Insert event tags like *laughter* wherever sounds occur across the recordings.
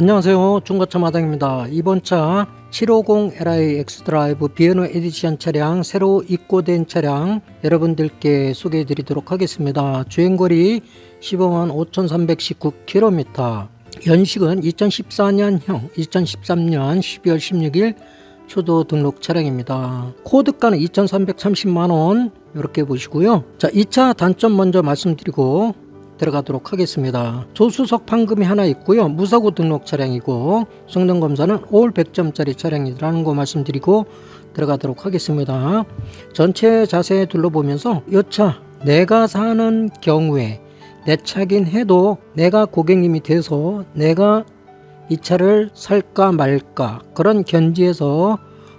안녕하세요. 중고차 마당입니다. 이번 차 750Li X드라이브 비에노 에디션 차량 새로 입고된 차량 여러분들께 소개해 드리도록 하겠습니다. 주행거리 15만 5319km 연식은 2014년형 2013년 12월 16일 초도 등록 차량입니다. 코드가는 2330만원. 이렇게 보시고요. 자 2차 단점 먼저 말씀드리고 들어가도록 하겠습니다. 조수석 판금이 하나 있고요. 무사고 등록 차량이고 성능 검사는 올 100점짜리 차량이라는 거 말씀드리고 들어가도록 하겠습니다. 전체 자세히 둘러보면서 이차 내가 사는 경우에 내 차긴 해도 내가 고객님이 돼서 내가 이 차를 살까 말까 그런 견지에서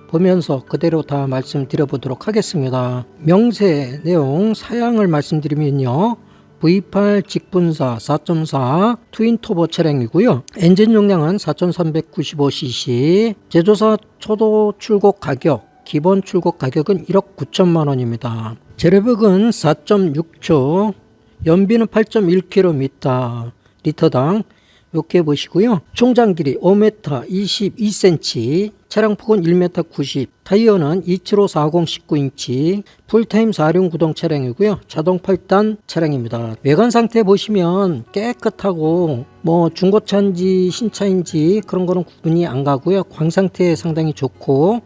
보면서 그대로 다 말씀드려 보도록 하겠습니다. 명세 내용 사양을 말씀드리면요. V8 직분사 4.4 트윈 터보 차량이고요. 엔진 용량은 4,395cc. 제조사 초도 출고 가격 기본 출고 가격은 1억 9천만 원입니다. 제레백은 4.6초, 연비는 8.1km 리터당 이렇게 보시고요. 총장 길이 5m 22cm, 차량 폭은 1m 90, 타이어는 275 40 19인치, 풀타임 4륜 구동 차량이고요. 자동 8단 차량입니다. 외관 상태 보시면 깨끗하고 뭐 중고차인지 신차인지 그런 거는 구분이 안 가고요. 광 상태 상당히 좋고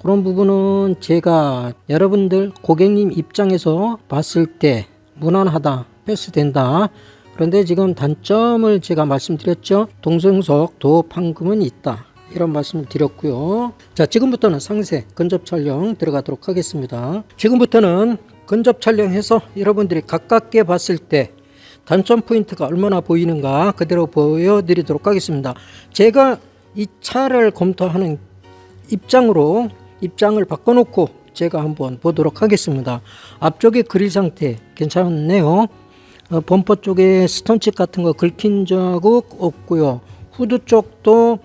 그런 부분은 제가 여러분들 고객님 입장에서 봤을 때 무난하다, 패스된다. 그런데 지금 단점을 제가 말씀드렸죠. 동성석 도 판금은 있다. 이런 말씀을 드렸고요. 자, 지금부터는 상세 근접 촬영 들어가도록 하겠습니다. 지금부터는 근접 촬영해서 여러분들이 가깝게 봤을 때 단점 포인트가 얼마나 보이는가 그대로 보여드리도록 하겠습니다. 제가 이 차를 검토하는 입장으로 입장을 바꿔놓고 제가 한번 보도록 하겠습니다. 앞쪽에 그릴 상태 괜찮네요. 어, 범퍼 쪽에 스톤칩 같은 거 긁힌 자국 없고요. 후드 쪽도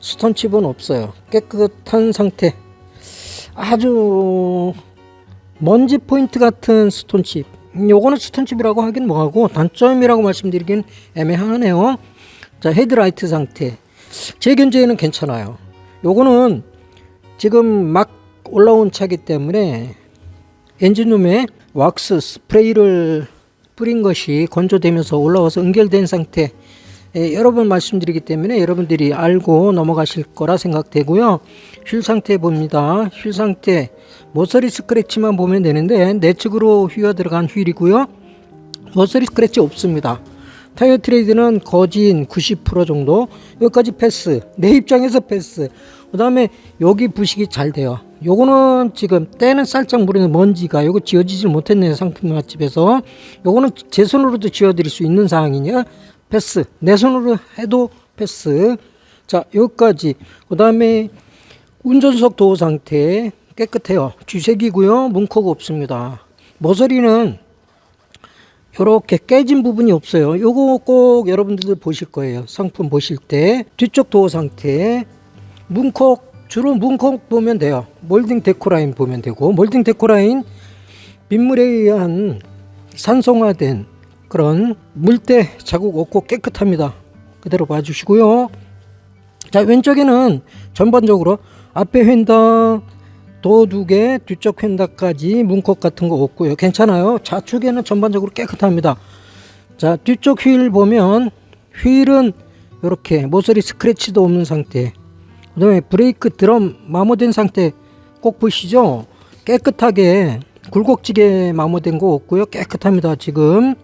스톤칩은 없어요. 깨끗한 상태. 아주 먼지 포인트 같은 스톤칩. 음, 요거는 스톤칩이라고 하긴 뭐하고 단점이라고 말씀드리긴 애매하네요. 자 헤드라이트 상태. 제 견제에는 괜찮아요. 요거는 지금 막 올라온 차기 때문에 엔진룸에 왁스 스프레이를 뿌린 것이 건조되면서 올라와서 응결된 상태 예, 여러 번 말씀드리기 때문에 여러분들이 알고 넘어가실 거라 생각되고요. 휠 상태 봅니다. 휠 상태 모서리 스크래치만 보면 되는데 내측으로 휘어 들어간 휠이고요. 모서리 스크래치 없습니다. 타이어 트레이드는 거진 90% 정도 여기까지 패스 내 입장에서 패스 그 다음에 여기 부식이 잘 돼요. 요거는 지금 때는 살짝 무르는 먼지가 요거 지워지질 못했네요 상품 맛집에서. 요거는 제 손으로도 지워 드릴 수 있는 상황이냐? 패스. 내 손으로 해도 패스. 자 여기까지. 그 다음에 운전석 도어 상태 깨끗해요. 주색이고요. 문코가 없습니다. 모서리는 이렇게 깨진 부분이 없어요. 요거 꼭 여러분들도 보실 거예요. 상품 보실 때. 뒤쪽 도어 상태 문콕 주로 문콕 보면 돼요. 몰딩 데코라인 보면 되고 몰딩 데코라인 빗물에 의한 산성화된 그런 물때 자국 없고 깨끗합니다. 그대로 봐주시고요. 자 왼쪽에는 전반적으로 앞에 휀다 도두 개, 뒤쪽 휀다까지 문콕 같은 거 없고요. 괜찮아요. 좌측에는 전반적으로 깨끗합니다. 자, 뒤쪽 휠 보면 휠은 이렇게 모서리 스크래치도 없는 상태. 그다음에 브레이크 드럼 마모된 상태 꼭 보시죠. 깨끗하게 굴곡지게 마모된 거 없고요. 깨끗합니다. 지금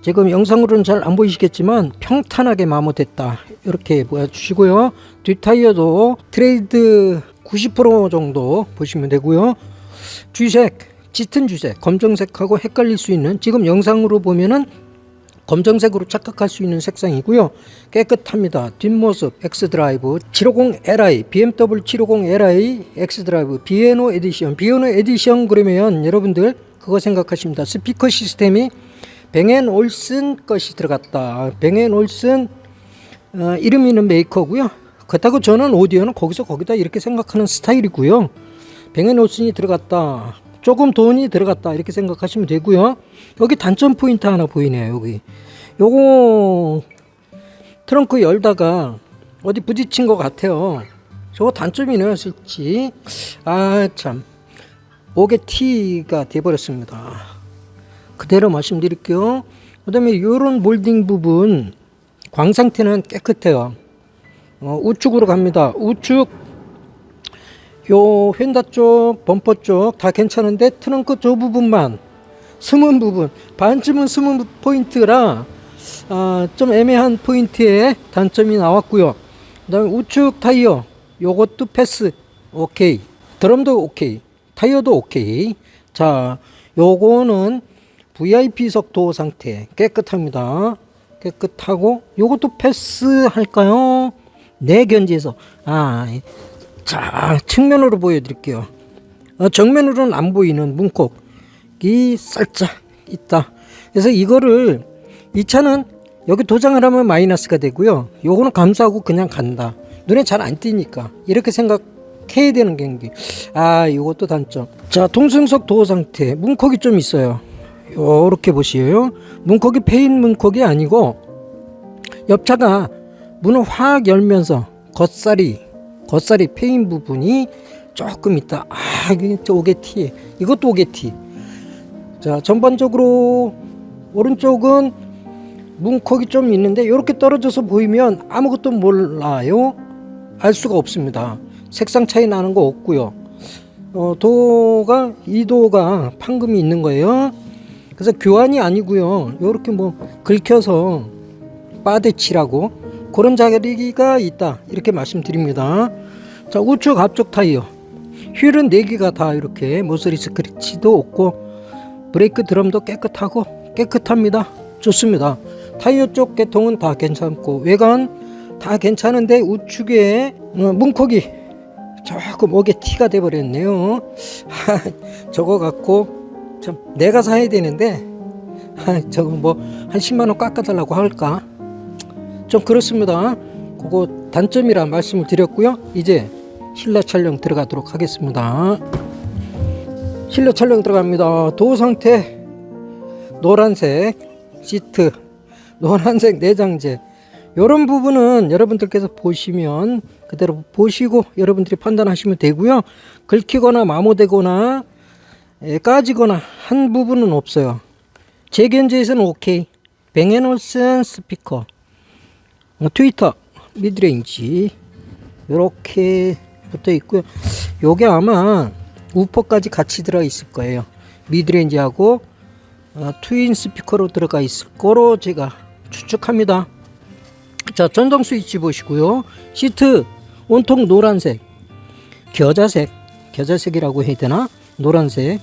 지금 영상으로는 잘 안 보이시겠지만 평탄하게 마모됐다. 이렇게 보여주시고요. 뒷타이어도 트레이드 90% 정도 보시면 되고요. 주색, 짙은 주색, 검정색하고 헷갈릴 수 있는 지금 영상으로 보면은 검정색으로 착각할 수 있는 색상이고요. 깨끗합니다. 뒷모습 X드라이브 750Li BMW 750Li X드라이브 비에노 에디션 비에노 에디션 그러면 여러분들 그거 생각하십니다. 스피커 시스템이 뱅앤 올슨 것이 들어갔다. 뱅앤 올슨 어, 이름 있는 메이커고요. 그렇다고 저는 오디오는 거기서 거기다 이렇게 생각하는 스타일이고요. 뱅앤 올슨이 들어갔다. 조금 돈이 들어갔다 이렇게 생각하시면 되고요. 여기 단점 포인트 하나 보이네요. 여기 요거 트렁크 열다가 어디 부딪힌 것 같아요. 저거 단점이네요, 실지. 아, 참. 옥의 T가 돼버렸습니다. 그대로 말씀드릴게요. 그 다음에 이런 몰딩 부분, 광 상태는 깨끗해요. 어, 우측으로 갑니다. 우측, 요 휀다 쪽, 범퍼 쪽 다 괜찮은데 트렁크 저 부분만 숨은 부분, 반쯤은 숨은 포인트라 아, 좀 애매한 포인트에 단점이 나왔고요. 그다음에 우측 타이어 요것도 패스 오케이. 드럼도 오케이. 타이어도 오케이. 자, 요거는 VIP석 도어 상태 깨끗합니다. 깨끗하고 요것도 패스 할까요? 내 견지에서 아, 자 측면으로 보여드릴게요. 어, 정면으로는 안 보이는 문콕이 살짝 있다. 그래서 이거를 이 차는 여기 도장을 하면 마이너스가 되고요. 요거는 감수하고 그냥 간다. 눈에 잘 안 띄니까 이렇게 생각해야 되는 경기. 아, 이것도 단점. 자, 동승석 도어 상태 문콕이 좀 있어요. 요렇게 보시에요. 문콕이 페인 문콕이 아니고 옆차가 문을 확 열면서 겉살이 겉살이 페인 부분이 조금 있다. 아, 이게 저 오게티. 이것도 오게티. 자, 전반적으로 오른쪽은 문콕이 좀 있는데 이렇게 떨어져서 보이면 아무것도 몰라요. 알 수가 없습니다. 색상 차이 나는 거 없고요. 어, 도가 이 도가 판금이 있는 거예요. 그래서 교환이 아니고요. 이렇게 뭐 긁혀서 빠대치라고 그런 자리가 있다. 이렇게 말씀드립니다. 자, 우측 앞쪽 타이어. 휠은 4개가 다 이렇게 모서리 스크래치도 없고 브레이크 드럼도 깨끗하고 깨끗합니다. 좋습니다. 타이어 쪽 계통은 다 괜찮고 외관 다 괜찮은데 우측에 어, 문콕이 조금 목에 티가 돼 버렸네요. *laughs* 저거 갖고 참 내가 사야 되는데 하, *laughs* 저거 뭐 한 10만 원 깎아달라고 할까? 좀 그렇습니다. 그거 단점이라 말씀을 드렸고요. 이제 실내 촬영 들어가도록 하겠습니다. 실내 촬영 들어갑니다. 도어 상태 노란색 시트, *laughs* 노란색 내장재 이런 부분은 여러분들께서 보시면 그대로 보시고 여러분들이 판단하시면 되고요. 긁히거나 마모되거나 에, 까지거나 한 부분은 없어요. 제 견제에서는 오케이. 뱅앤올슨 스피커 어, 트위터 미드레인지 이렇게 붙어 있고요. 요게 아마 우퍼까지 같이 들어 있을 거예요. 미드레인지하고 어, 트윈 스피커로 들어가 있을 거로 제가 추측합니다. 자, 전동 스위치 보시고요. 시트 온통 노란색, 겨자색, 겨자색이라고 해야 되나? 노란색.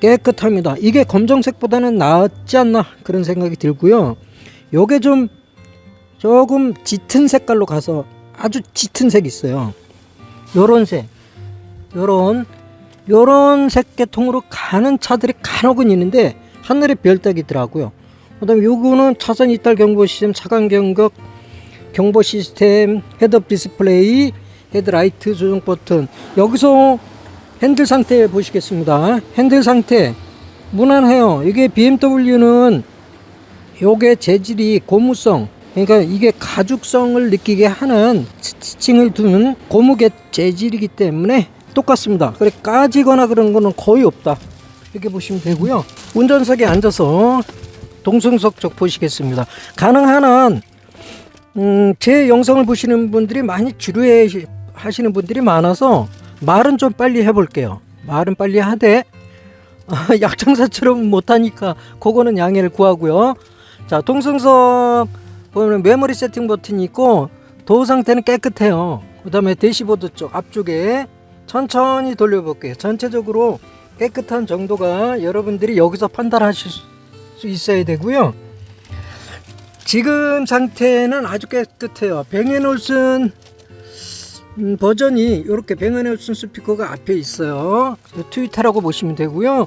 깨끗합니다. 이게 검정색보다는 낫지 않나 그런 생각이 들고요. 요게 좀 조금 짙은 색깔로 가서 아주 짙은 색이 있어요. 요런 색, 요런 요런 색계통으로 가는 차들이 간혹은 있는데 하늘에 별따기더라고요. 그 다음에 요거는 차선 이탈 경보 시스템, 차간 경각 경보 시스템, 헤드업 디스플레이, 헤드라이트 조정 버튼. 여기서 핸들 상태 보시겠습니다. 핸들 상태 무난해요. 이게 BMW는 요게 재질이 고무성 그러니까 이게 가죽성을 느끼게 하는 스티칭을 두는 고무계 재질이기 때문에 똑같습니다. 그래 까지거나 그런 거는 거의 없다. 이렇게 보시면 되고요. 운전석에 앉아서 동승석 쪽 보시겠습니다. 가능한 한 음, 제 영상을 보시는 분들이 많이 지루해 하시는 분들이 많아서 말은 좀 빨리 해볼게요. 말은 빨리 하되 아, 약장사처럼 못하니까 그거는 양해를 구하고요. 자 동승석 보면 메모리 세팅 버튼이 있고 도어 상태는 깨끗해요. 그 다음에 대시보드 쪽 앞쪽에 천천히 돌려볼게요. 전체적으로 깨끗한 정도가 여러분들이 여기서 판단하실 수 있어야 되고요. 지금 상태는 아주 깨끗해요. 뱅앤올슨 음, 버전이 이렇게 뱅앤올슨 스피커가 앞에 있어요. 트위터라고 보시면 되고요.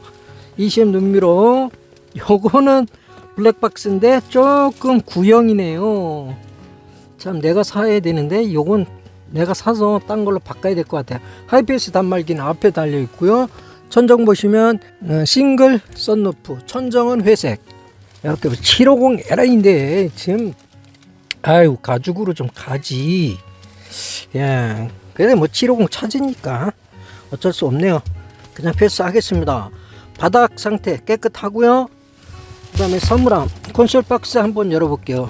ECM 눈미러 요거는 블랙박스인데 조금 구형이네요. 참 내가 사야 되는데 요건 내가 사서 딴 걸로 바꿔야 될 것 같아요. 하이패스 단말기는 앞에 달려 있고요. 천정 보시면 어, 싱글 썬루프 천정은 회색 이렇게 750 LI인데 지금 아유 가죽으로 좀 가지. 예. 그래 뭐 750 찾으니까 어쩔 수 없네요. 그냥 패스하겠습니다. 바닥 상태 깨끗하고요. 그다음에 선물함 콘솔 박스 한번 열어볼게요.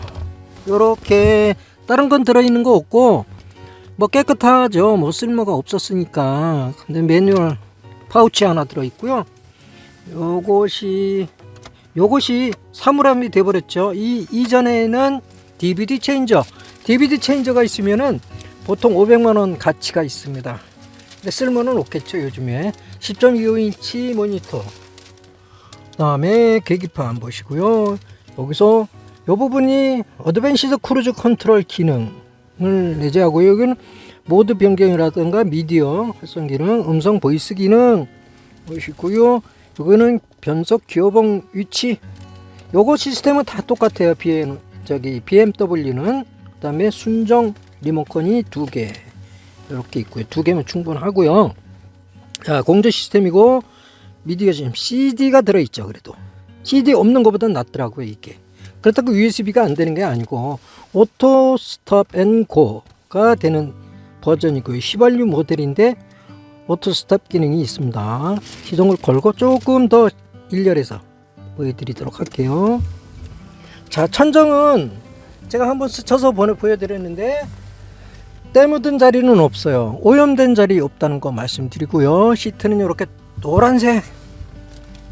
요렇게 다른 건 들어있는 거 없고 뭐 깨끗하죠. 뭐 쓸모가 없었으니까. 근데 매뉴얼 파우치 하나 들어있고요. 요것이 요것이 사물함이 돼버렸죠. 이 이전에는 DVD 체인저, DVD 체인저가 있으면은 보통 500만 원 가치가 있습니다. 근데 쓸모는 없겠죠 요즘에 10.25인치 모니터 그 다음에 계기판 보시고요. 여기서 이 부분이 어드밴시드 크루즈 컨트롤 기능을 내재하고 여기는 모드 변경이라든가 미디어 활성 기능 음성 보이스 기능 보시고요. 이거는 변속 기어봉 위치. 요거 시스템은 다 똑같아요. BM 저기 BMW는. 그다음에 순정 리모컨이 두 개. 이렇게 있고요. 두 개면 충분하고요. 자, 공조 시스템이고 미디어 지금 CD가 들어 있죠. 그래도 CD 없는 것보다 낫더라고요, 이게. 그렇다고 USB가 안 되는 게 아니고 오토 스톱 앤 고가 되는 버전이고요. 휘발유 모델인데 오토 스톱 기능이 있습니다. 시동을 걸고 조금 더 일렬해서 보여드리도록 할게요. 자, 천정은 제가 한번 스쳐서 보내 보여드렸는데 때 묻은 자리는 없어요. 오염된 자리 없다는 거 말씀드리고요. 시트는 이렇게 노란색.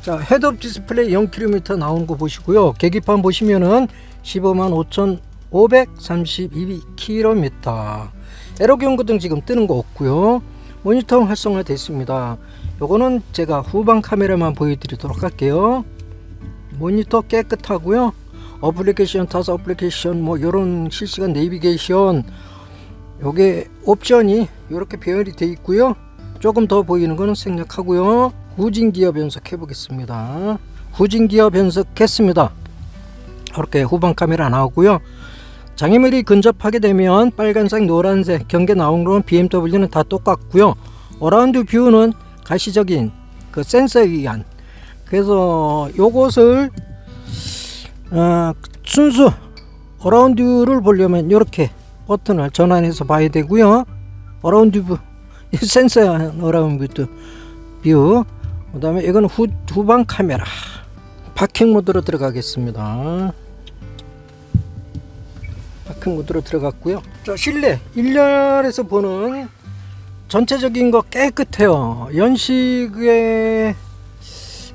자, 헤드업 디스플레이 0km 나온 거 보시고요. 계기판 보시면은 15만 5,532km. 에러 경고등 지금 뜨는 거 없고요. 모니터 활성화 됐습니다. 요거는 제가 후방 카메라만 보여드리도록 할게요. 모니터 깨끗하고요. 어플리케이션 타서 어플리케이션 뭐 이런 실시간 내비게이션 요게 옵션이 이렇게 배열이 되어 있고요 조금 더 보이는 거는 생략하고요. 후진기어 변속 해 보겠습니다. 후진기어 변속했습니다. 이렇게 후방 카메라 나오고요. 장애물이 근접하게 되면 빨간색 노란색 경계 나온 거는 BMW는 다 똑같고요. 어라운드 뷰는 가시적인 그 센서에 의한. 그래서 요것을 어, 순수 어라운드를 보려면 이렇게 버튼을 전환해서 봐야 되고요. 어라운드 뷰 *laughs* 센서야 어라운드 뷰. 그 다음에 이건 후, 후방 카메라. 파킹 모드로 들어가겠습니다. 파킹 모드로 들어갔고요. 자, 실내 1열에서 보는 전체적인 거 깨끗해요. 연식에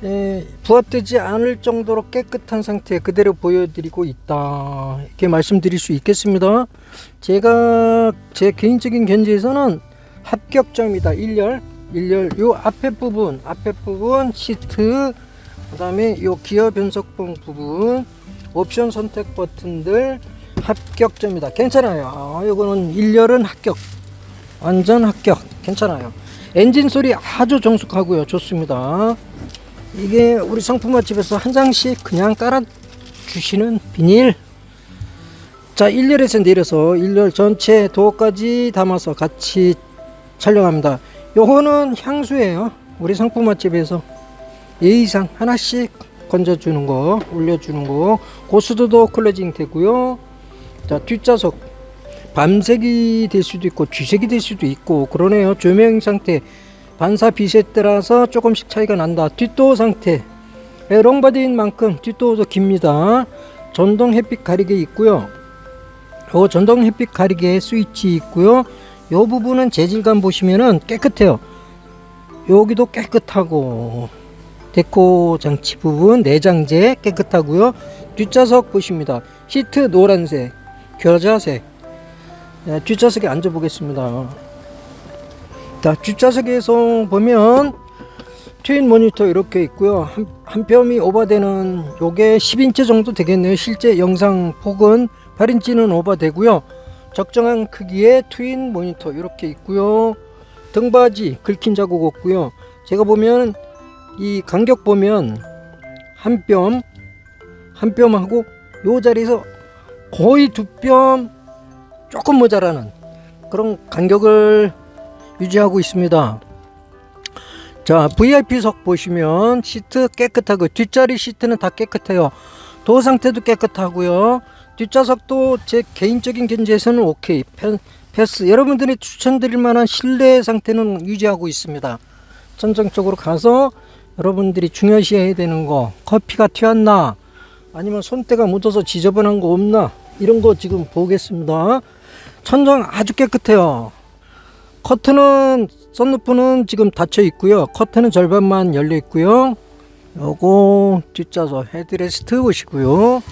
에, 부합되지 않을 정도로 깨끗한 상태 그대로 보여드리고 있다 이렇게 말씀드릴 수 있겠습니다 제가 제 개인적인 견지에서는 합격점이다. 1열 1열 요 앞에 부분 앞에 부분 시트 그 다음에 요 기어 변속봉 부분 옵션 선택 버튼들 합격점이다. 괜찮아요. 아, 요거는 1열은 합격. 완전 합격. 괜찮아요. 엔진 소리 아주 정숙하고요. 좋습니다. 이게 우리 상품 맛집에서 한 장씩 그냥 깔아 주시는 비닐. 자 1열에서 내려서 1열 전체 도어까지 담아서 같이 촬영합니다 요거는 향수예요 우리 상품 맛집에서 예의상 하나씩 건져주는 거 올려주는 거 고수도도 클로징 되고요 자 뒷좌석 밤색이 될 수도 있고 쥐색이 될 수도 있고 그러네요 조명 상태 반사 빛에 따라서 조금씩 차이가 난다. 뒷도어 상태. 예, 롱바디인 만큼 뒷도어도 깁니다. 전동 햇빛 가리개 있고요. 요 전동 햇빛 가리개 스위치 있고요. 요 부분은 재질감 보시면은 깨끗해요. 여기도 깨끗하고 데코 장치 부분 내장재 깨끗하고요. 뒷좌석 보십니다. 시트 노란색, 겨자색. 네, 뒷좌석에 앉아 보겠습니다. 자 뒷좌석에서 보면 트윈 모니터 이렇게 있고요 한, 한 뼘이 오버되는 요게 10인치 정도 되겠네요 실제 영상 폭은 8인치는 오버되고요 적정한 크기의 트윈 모니터 이렇게 있고요 등받이 긁힌 자국 없고요 제가 보면 이 간격 보면 한 뼘 한 뼘하고 요 자리에서 거의 두 뼘 조금 모자라는 그런 간격을 유지하고 있습니다. 자, VIP석 보시면 시트 깨끗하고 뒷자리 시트는 다 깨끗해요. 도어 상태도 깨끗하고요. 뒷좌석도 제 개인적인 견지에서는 오케이. 패, 패스. 여러분들이 추천드릴 만한 실내 상태는 유지하고 있습니다. 천정 쪽으로 가서 여러분들이 중요시해야 되는 거 커피가 튀었나 아니면 손때가 묻어서 지저분한 거 없나 이런 거 지금 보겠습니다. 천정 아주 깨끗해요. 커튼은 썬루프는 지금 닫혀 있고요. 커튼은 절반만 열려 있고요. 요거 뒷좌석 헤드레스트 보시고요.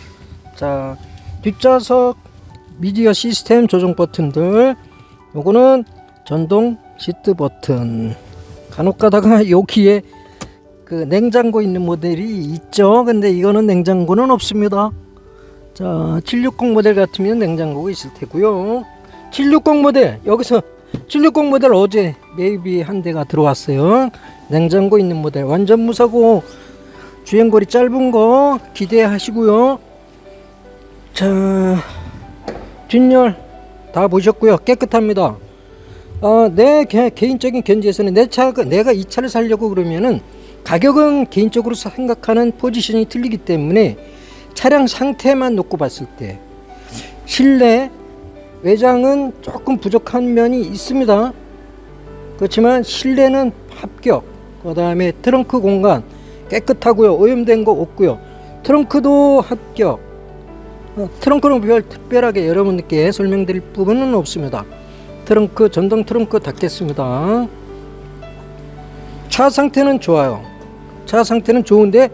자 뒷좌석 미디어 시스템 조정 버튼들. 요거는 전동 시트 버튼. 간혹 가다가 *laughs* 여기에 그 냉장고 있는 모델이 있죠. 근데 이거는 냉장고는 없습니다. 자 760 모델 같으면 냉장고가 있을 테고요. 760 모델 여기서 760 모델 어제 메이비 한 대가 들어왔어요. 냉장고 있는 모델. 완전 무사고. 주행거리 짧은 거 기대하시고요 자 뒷열 다 보셨고요. 깨끗합니다. 어, 내 개, 개인적인 견지에서는 내 차가 내가 이 차를 살려고 그러면은 가격은 개인적으로 생각하는 포지션이 틀리기 때문에 차량 상태만 놓고 봤을 때 실내 외장은 조금 부족한 면이 있습니다. 그렇지만 실내는 합격 그 다음에 트렁크 공간 깨끗하고요. 오염된 거 없고요. 트렁크도 합격 어, 트렁크는 별 특별하게 여러분들께 설명드릴 부분은 없습니다. 트렁크 전동 트렁크 닫겠습니다. 차 상태는 좋아요. 차 상태는 좋은데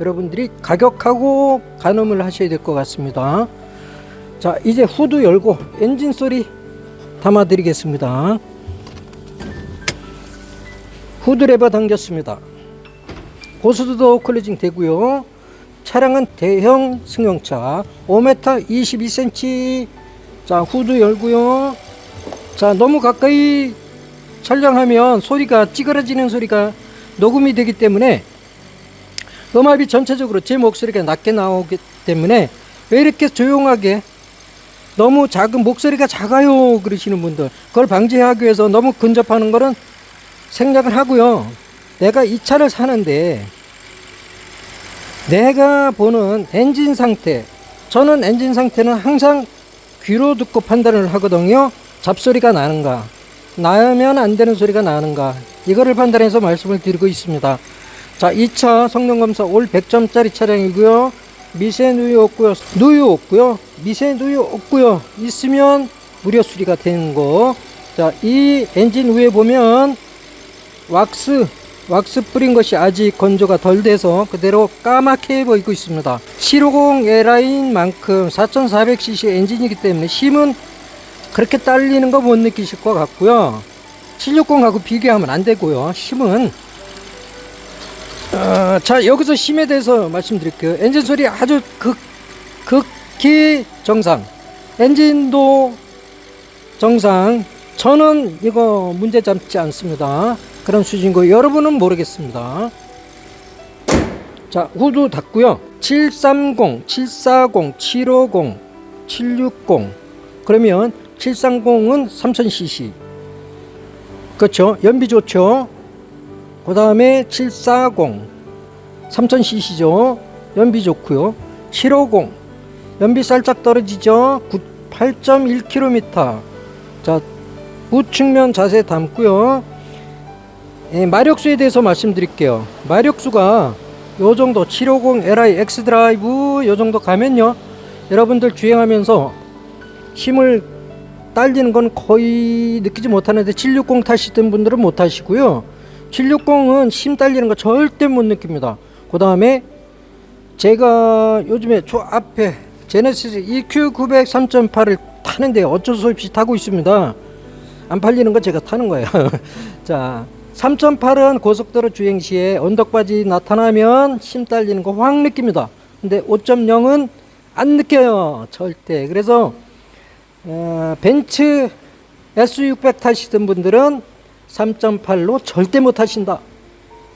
여러분들이 가격하고 가늠을 하셔야 될 것 같습니다. 자 이제 후드 열고 엔진 소리 담아 드리겠습니다. 후드 레버 당겼습니다. 고수도 클리징 되고요 차량은 대형 승용차 5m 22cm 자 후드 열고요. 자 너무 가까이 촬영하면 소리가 찌그러지는 소리가 녹음이 되기 때문에 음압이 전체적으로 제 목소리가 낮게 나오기 때문에 왜 이렇게 조용하게 너무 작은 목소리가 작아요 그러시는 분들 그걸 방지하기 위해서 너무 근접하는 거는 생략을 하고요. 내가 이 차를 사는데 내가 보는 엔진 상태 저는 엔진 상태는 항상 귀로 듣고 판단을 하거든요. 잡소리가 나는가? 나면 안 되는 소리가 나는가? 이거를 판단해서 말씀을 드리고 있습니다. 자 2차 성능검사 올 100점짜리 차량이고요. 미세 누유 없고요. 누유 없고요. 미세 누유 없고요. 있으면 무료 수리가 되는 거자이 엔진 위에 보면 왁스 왁스 뿌린 것이 아직 건조가 덜 돼서 그대로 까맣게 보이고 있습니다. 750 L라인만큼 4400cc 엔진이기 때문에 힘은 그렇게 딸리는 거 못 느끼실 것 같고요. 760하고 비교하면 안 되고요. 힘은 어, 자 여기서 힘에 대해서 말씀드릴게요. 엔진 소리 아주 극, 극히 정상. 엔진도 정상. 저는 이거 문제 잡지 않습니다 그런 수준이고 여러분은 모르겠습니다. 자 후드 닫고요. 730 740 750 760 그러면 730은 3000cc 그렇죠? 연비 좋죠? 그 다음에 740 3000cc죠? 연비 좋고요. 750 연비 살짝 떨어지죠? 8.1km 자 우측면 자세 담고요 예, 마력수에 대해서 말씀드릴게요. 마력수가 요 정도 750 Li X 드라이브 요 정도 가면요 여러분들 주행하면서 힘을 딸리는 건 거의 느끼지 못하는데 760 타시던 분들은 못 하시고요. 760은 힘 딸리는 거 절대 못 느낍니다. 그 다음에 제가 요즘에 저 앞에 제네시스 EQ900 3.8을 타는데 어쩔 수 없이 타고 있습니다. 안 팔리는 거 제가 타는 거예요. *laughs* 자 3.8은 고속도로 주행 시에 언덕바지 나타나면 힘 딸리는 거 확 느낍니다 근데 5.0은 안 느껴요 절대 그래서 어, 벤츠 S600 타시던 분들은 3.8로 절대 못 타신다.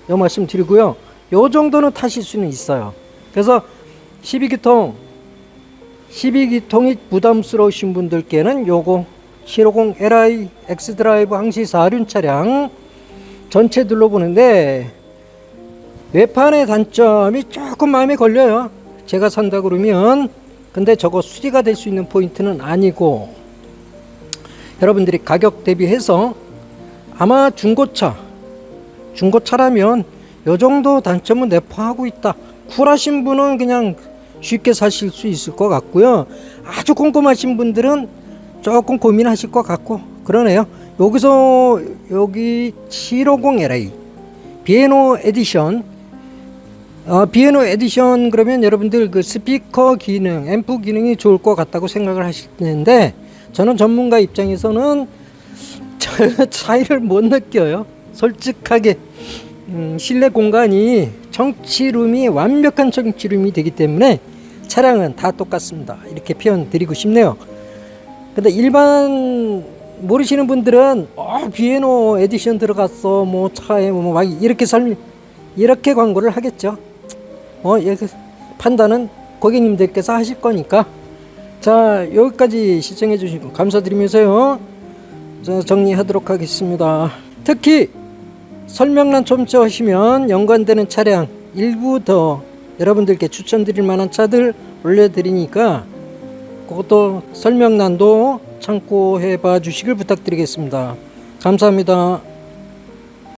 이 말씀 드리고요. 요 정도는 타실 수는 있어요. 그래서 12기통 12기통이 부담스러우신 분들께는 요거 750 Li X 드라이브 항시 4륜 차량 전체 둘러보는데 외판의 단점이 조금 마음에 걸려요. 제가 산다 그러면 근데 저거 수리가 될 수 있는 포인트는 아니고 여러분들이 가격 대비해서 아마 중고차 중고차라면 요 정도 단점은 내포하고 있다. 쿨하신 분은 그냥 쉽게 사실 수 있을 것 같고요. 아주 꼼꼼하신 분들은 조금 고민하실 것 같고 그러네요. 여기서 여기 750LA 비에노 에디션 어, 비에노 에디션 그러면 여러분들 그 스피커 기능, 앰프 기능이 좋을 것 같다고 생각을 하실 텐데 저는 전문가 입장에서는 저 *laughs* 차이를 못 느껴요. 솔직하게 음, 실내 공간이 청취룸이 완벽한 청취룸이 되기 때문에 차량은 다 똑같습니다. 이렇게 표현 드리고 싶네요. 근데 일반 모르시는 분들은 어, 비에노 에디션 들어갔어 뭐 차에 뭐막 이렇게 설 이렇게 광고를 하겠죠. 어 이렇게 판단은 고객님들께서 하실 거니까 자 여기까지 시청해 주시고 감사드리면서요. 자, 정리하도록 하겠습니다. 특히 설명란 첨부하시면 연관되는 차량 일부 더 여러분들께 추천드릴 만한 차들 올려드리니까 그것도 설명란도 참고해 봐 주시길 부탁드리겠습니다. 감사합니다.